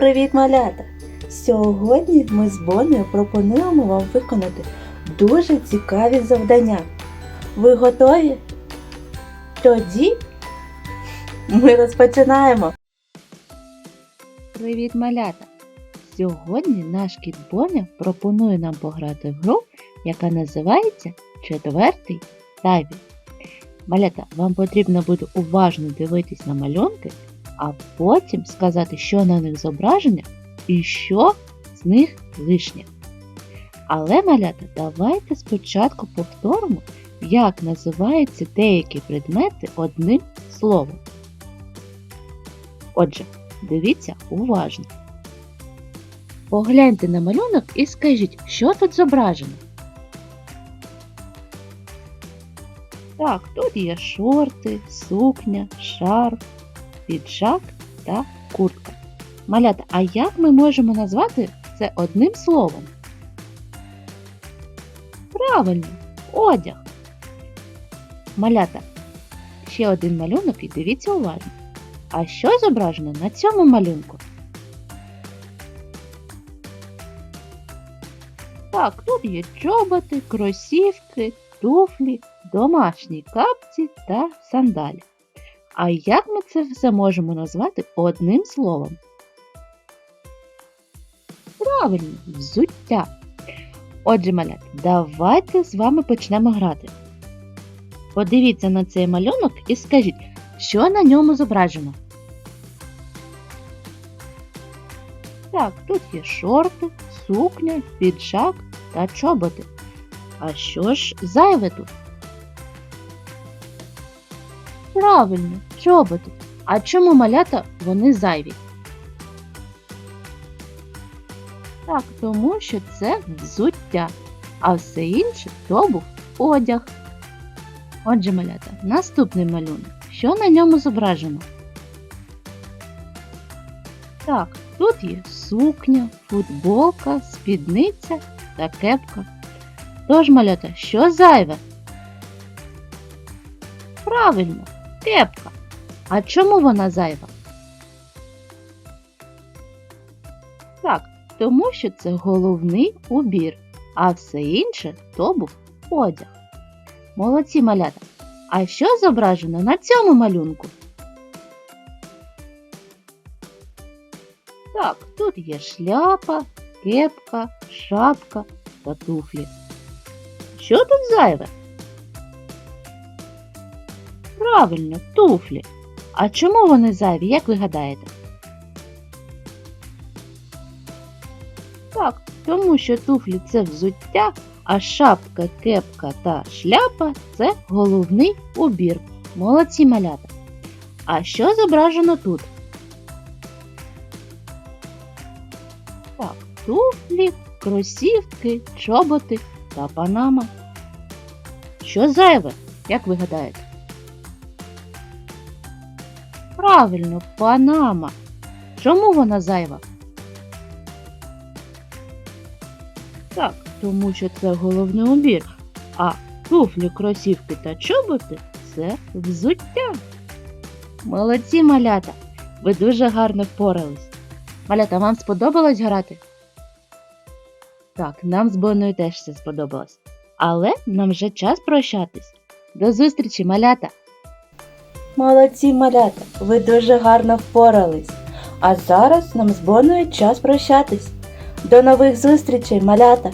Привіт, малята! Сьогодні ми з Бонею пропонуємо вам виконати дуже цікаві завдання. Ви готові? Тоді ми розпочинаємо. Привіт, малята! Сьогодні наш кіт Боня пропонує нам пограти в гру, яка називається Четвертий табір. Малята, вам потрібно буде уважно дивитись на малюнки а потім сказати, що на них зображення і що з них лишнє. Але, малята, давайте спочатку повторимо, як називаються деякі предмети одним словом. Отже, дивіться уважно. Погляньте на малюнок і скажіть, що тут зображено. Так, тут є шорти, сукня, шарф, піджак та куртка. Малята, а як ми можемо назвати це одним словом? Правильно, одяг. Малята, ще один малюнок і дивіться уважно. А що зображено на цьому малюнку? Так, тут є чоботи, кросівки, туфлі, домашні капці та сандалі. А як ми це все можемо назвати одним словом? Правильно, взуття. Отже, малят, давайте з вами почнемо грати. Подивіться на цей малюнок і скажіть, що на ньому зображено. Так, тут є шорти, сукня, піджак та чоботи. А що ж зайве тут? Правильно, чоботи. А чому малята вони зайві? Так, тому що це взуття, а все інше то був одяг. Отже, малята, наступний малюнок. Що на ньому зображено? Так, тут є сукня, футболка, спідниця та кепка. Тож, малята, що зайве? Правильно, кепка. А чому вона зайва? Так, тому що це головний убір, а все інше то був одяг. Молодці малята. А що зображено на цьому малюнку? Так, тут є шляпа, кепка, шапка та туфлі. Що тут зайве? Правильно, туфлі. А чому вони зайві, як ви гадаєте? Так, тому що туфлі це взуття, а шапка, кепка та шляпа це головний убір. Молодці малята. А що зображено тут? Так, туфлі, кросівки, чоботи та панама. Що зайве, як ви гадаєте? Правильно, панама. Чому вона зайва? Так, тому що це головний убір, а туфлі, кросівки та чоботи це взуття. Молодці малята! Ви дуже гарно впорались. Малята, вам сподобалось грати? Так, нам з Боною теж все сподобалось. Але нам вже час прощатись. До зустрічі, малята! Молодці малята, ви дуже гарно впорались. А зараз нам з Боною час прощатись. До нових зустрічей, малята!